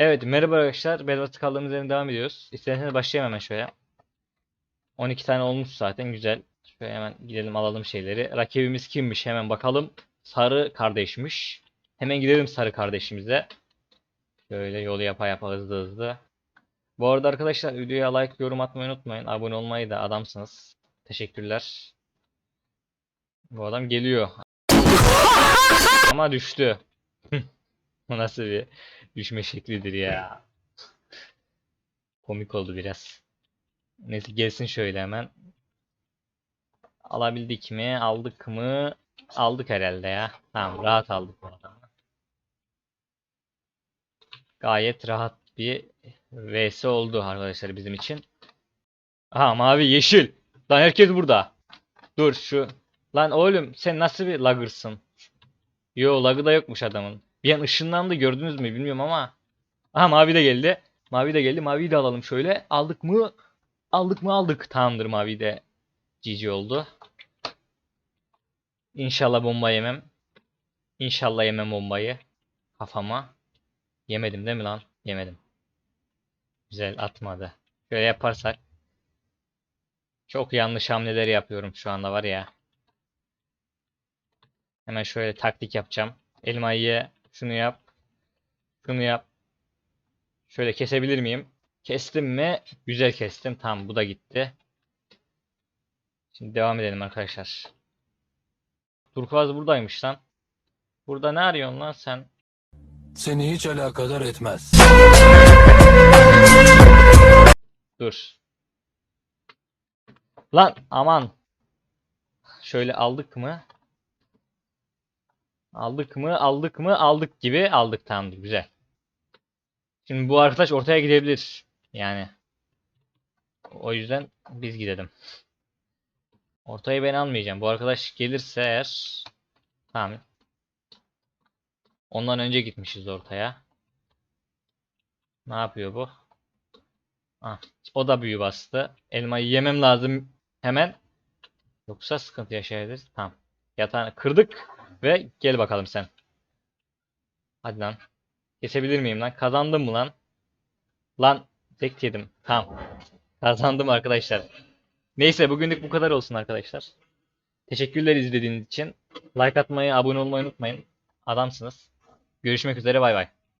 Evet merhaba arkadaşlar. Bedwars kaldığımız yerden devam ediyoruz. İsterseniz başlayalım hemen şöyle. 12 tane olmuş zaten güzel. Şöyle hemen gidelim alalım şeyleri. Rakibimiz kimmiş hemen bakalım. Sarı kardeşmiş. Hemen gidelim sarı kardeşimize. Şöyle yolu yapa yapa hızlı hızlı. Bu arada arkadaşlar videoya like, yorum atmayı unutmayın. Abone olmayı da adamsınız. Teşekkürler. Bu adam geliyor. Ama düştü. Bu nasıl bir düşme şeklidir ya. Komik oldu biraz. Neyse gelsin şöyle hemen. Alabildik mi? Aldık mı? Aldık herhalde ya. Tamam rahat aldık bu adamı. Gayet rahat bir vs oldu arkadaşlar bizim için. Aha mavi yeşil. Lan herkes burada. Dur şu. Lan oğlum sen nasıl bir lagırsın? Yo lagı da yokmuş adamın. Bir an ışınlandı gördünüz mü bilmiyorum ama. Aha mavi de geldi. Mavi de geldi. Maviyi de alalım şöyle. Aldık mı? Aldık mı aldık. Tamamdır mavi de GG oldu. İnşallah bomba yemem. İnşallah yemem bombayı. Kafama. Yemedim değil mi lan? Yemedim. Güzel atmadı. Şöyle yaparsak. Çok yanlış hamleler yapıyorum şu anda var ya. Hemen şöyle taktik yapacağım. Elmayı. Şunu yap. Şunu yap. Şöyle kesebilir miyim? Kestim mi? Güzel kestim. Tamam bu da gitti. Şimdi devam edelim arkadaşlar. Turkuaz buradaymış lan. Burada ne arıyorsun lan sen? Seni hiç alakadar etmez. Dur. Lan aman. Şöyle aldık mı? Aldık mı? Aldık mı? Aldık gibi. Aldık tamamdır. Güzel. Şimdi bu arkadaş ortaya gidebilir. Yani. O yüzden biz gidelim. Ortayı ben almayacağım. Bu arkadaş gelirse eğer tamam. Ondan önce gitmişiz ortaya. Ne yapıyor bu? Ah, o da büyü bastı. Elmayı yemem lazım hemen. Yoksa sıkıntı yaşayabiliriz. Tamam. Yatağını kırdık ve gel bakalım sen. Hadi lan. Kesebilir miyim lan? Kazandım mı lan? Lan tek yedim. Tamam. Kazandım arkadaşlar. Neyse bugünlük bu kadar olsun arkadaşlar. Teşekkürler izlediğiniz için. Like atmayı, abone olmayı unutmayın. Adamsınız. Görüşmek üzere bay bay.